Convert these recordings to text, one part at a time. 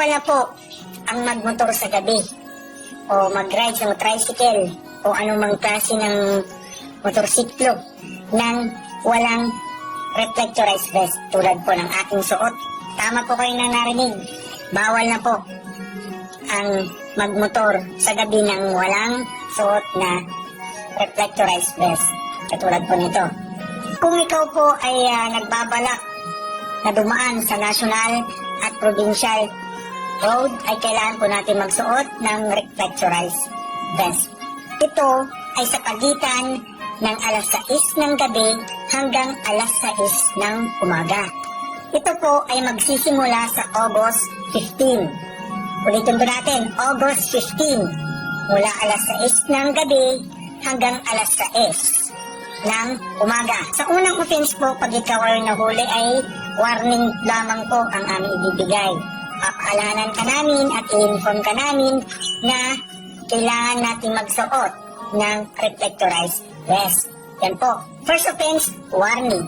bawal na po ang magmotor sa gabi o mag-ride ng tricycle o anumang klase ng motorsiklo nang walang reflectorized vest tulad po ng aking suot. Tama po kayo na narinig. Bawal na po ang magmotor sa gabi ng walang suot na reflectorized vest. Katulad po nito. Kung ikaw po ay ah, nagbabalak na dumaan sa national at provincial road ay kailangan po natin magsuot ng reflectorized vest. Ito ay sa pagitan ng alas 6 ng gabi hanggang alas 6 ng umaga. Ito po ay magsisimula sa August 15. Ulitin po natin, August 15. Mula alas 6 ng gabi hanggang alas 6 ng umaga. Sa unang offense po, pag ikaw ay nahuli ay warning lamang po ang aming ibibigay. Papaalanan ka namin at i-inform ka namin na kailangan natin magsuot ng reflectorized vest. Yan po. First offense, warning.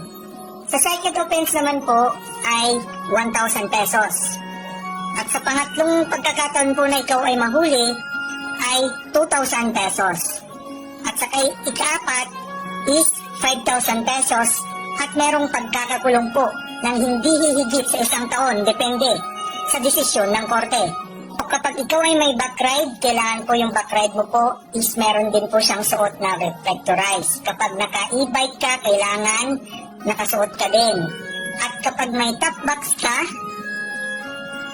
Sa second offense naman po ay 1,000 pesos. At sa pangatlong pagkakataon po na ikaw ay mahuli ay 2,000 pesos. At sa kay ikaapat is 5,000 pesos at merong pagkakakulong po ng hindi hihigit sa isang taon, depende sa desisyon ng korte. O kapag ikaw ay may back ride, kailangan po yung back ride mo po is meron din po siyang suot na reflectorized. Kapag naka e-bike ka, kailangan nakasuot ka din. At kapag may top box ka,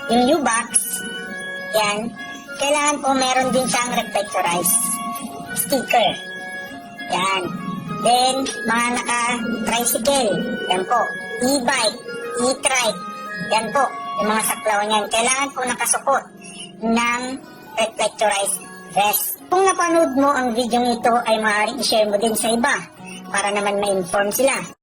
yung U-box, yan, kailangan po meron din siyang reflectorized sticker. Yan. Then, mga naka-tricycle, yan po. E-bike, e-trike, yan po. Yung mga saklaw niyan, kailangan po nakasukot ng reflectorized vest. Kung napanood mo ang video ito, ay maaaring i-share mo din sa iba para naman ma-inform sila.